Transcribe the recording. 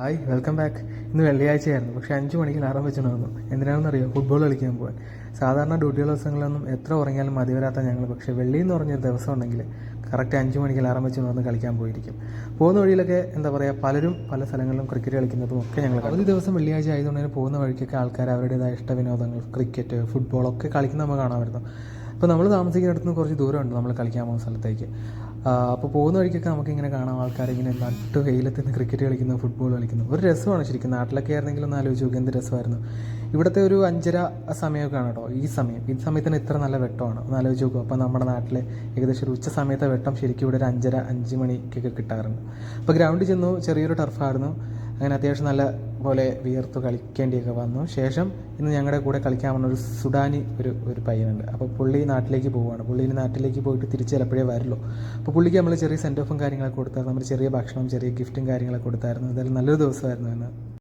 Hi welcome back ഇന്ന് വെള്ളിയാഴ്ചയായിരുന്നു. പക്ഷേ അഞ്ച് മണിക്ക് അലാറം വെച്ചിട്ടുണ്ടായിരുന്നു. എന്തിനാണെന്നറിയോ? ഫുട്ബോൾ കളിക്കാൻ പോകാൻ സാധാരണ ഡ്യൂട്ടിയുള്ള ദിവസങ്ങളിലൊന്നും എത്ര ഉറങ്ങിയാലും മതി വരാത്ത ഞങ്ങൾ. പക്ഷേ വെള്ളി എന്ന് പറഞ്ഞൊരു ദിവസം ഉണ്ടെങ്കിൽ കറക്റ്റ് അഞ്ച് മണിക്ക് അലാറം വെച്ച് വന്ന് കളിക്കാൻ പോയിരിക്കും. പോകുന്ന വഴിയിലൊക്കെ എന്താ പറയുക പലരും പല സ്ഥലങ്ങളിലും ക്രിക്കറ്റ് കളിക്കുന്നതും ഒക്കെ ഞങ്ങൾ അവധി ദിവസം വെള്ളിയാഴ്ച ആയതുകൊണ്ട് തന്നെ പോകുന്ന വഴിക്കൊക്കെ ആൾക്കാർ അവരുടേതായ ഇഷ്ടവിനോദങ്ങൾ ക്രിക്കറ്റ് ഫുട്ബോൾ ഒക്കെ കളിക്കുന്ന നമ്മൾ കാണാമായിരുന്നു അപ്പോൾ നമ്മൾ താമസിക്കുന്നിടത്ത് നിന്ന് കുറച്ച് ദൂരമുണ്ട്. നമ്മൾ കളിക്കാൻ പോകുന്ന സ്ഥലത്തേക്ക്. അപ്പോൾ പോകുന്ന വഴിക്കൊക്കെ നമുക്ക് ഇങ്ങനെ കാണാം. ആൾക്കാരിങ്ങനെ നട്ട് വെയിലത്ത് നിന്ന് ക്രിക്കറ്റ് കളിക്കുന്നു ഫുട്ബോൾ കളിക്കുന്നു. ഒരു രസമാണ് ശരിക്കും. നാട്ടിലൊക്കെ ആയിരുന്നെങ്കിൽ ഒന്ന് ആലോചിച്ച് നോക്കുക എന്ത് രസമായിരുന്നു. ഇവിടുത്തെ ഒരു അഞ്ചര സമയമൊക്കെ ആണ് കേട്ടോ ഈ സമയം. ഈ സമയത്തിന് ഇത്ര നല്ല വെട്ടമാണ്. ഒന്ന് ആലോചിച്ച് നോക്കുക അപ്പോൾ നമ്മുടെ നാട്ടിൽ ഏകദേശം ഒരു ഉച്ച സമയത്തെ വെട്ടം ശരിക്കും ഇവിടെ ഒരു അഞ്ചര അഞ്ച് മണിക്കൊക്കെ കിട്ടാറുണ്ട്. അപ്പോൾ ഗ്രൗണ്ടിൽ ചെന്നു ചെറിയൊരു ടർഫായിരുന്നു അങ്ങനെ അത്യാവശ്യം നല്ല പോലെ വിയർത്ത് കളിക്കേണ്ടിയൊക്കെ വന്നു. ശേഷം ഇന്ന് ഞങ്ങളുടെ കൂടെ കളിക്കാൻ വന്ന ഒരു സുഡാനി ഒരു ഒരു പയ്യനുണ്ട്. അപ്പോൾ പുള്ളി നാട്ടിലേക്ക് പോവുകയാണ്. പുള്ളി നാട്ടിലേക്ക് പോയിട്ട് തിരിച്ച് ചിലപ്പോഴേ വരുള്ളൂ. അപ്പോൾ പുള്ളിക്ക് നമ്മൾ ചെറിയ സെൻഡ് ഓഫും കാര്യങ്ങളൊക്കെ കൊടുത്തായിരുന്നു. നമ്മൾ ചെറിയ ഭക്ഷണം ചെറിയ ഗിഫ്റ്റും കാര്യങ്ങളൊക്കെ കൊടുത്തായിരുന്നു. എന്തായാലും നല്ലൊരു ദിവസമായിരുന്നു ഇന്ന്.